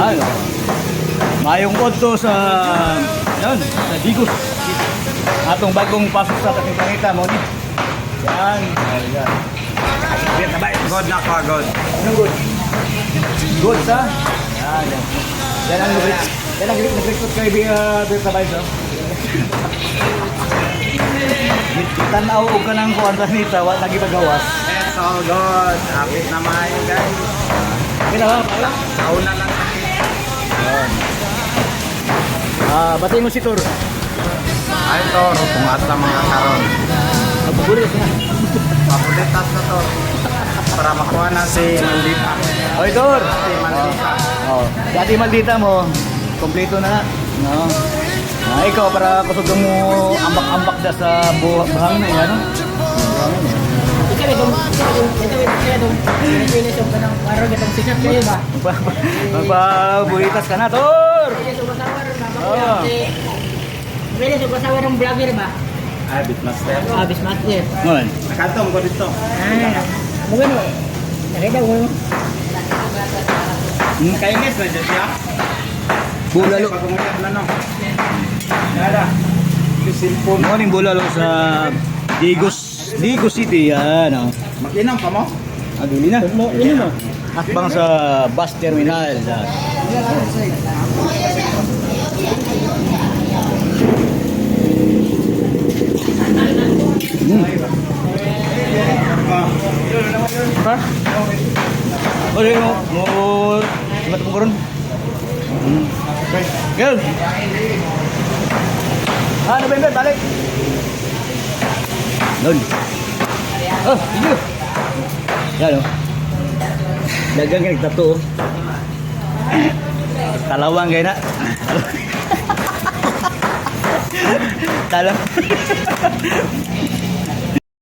Ano? Mayong konto sa yan, sa Digos. Atong bagong pasok sa ating pangita mo ni. Yan. Ayan. Yan, tabay. God na ka, God. Anong good? Good sa? Yan, yan. Yan ang nag- yan ang nag-recruit kay uh, Bill Tabayso. Tanaw og ka ng kuwan nita, wa lagi magawas. It's all good. Happy na maayo, guys. Kina ba? Pala? Sauna lang. Ah, batay mo si Tor. Ay, to. Rutungat sa mga karon. Magbubulit na. Papulitas na to. Para makuha na si Maldita. Oy, Tor. Si Maldita. Oh, dati maldita mo, kompleto na. No. Ah, ikaw para kusog mo ambak-ambak da sa buhang na yan. Magpabulitas ka na, Tor. Oo. Pilis yung kasawa ng vlogger ba? Ay, Bitmaster. Ah, Bismaster. Ngon. Nakantong ko dito. Ah, mungkin mo. Nakita mo. Hmm, kainis na dyan siya. Bulalo. Pag-umuyag na, no? Nada. Cellphone. Morning bulalo sa Digos, Digos City. Yan. Oh. Mag-inom ka mo? Aduli na. Ini mo. Hakbang sa bus terminal. Yan. Hmm. Ha? Oh, mo simat mo karon. Hmm. Ano? Balik. Doon. Oh, iyo. Yan oh. Dagang ka nagtato oh. Talawang kayo na. Talang.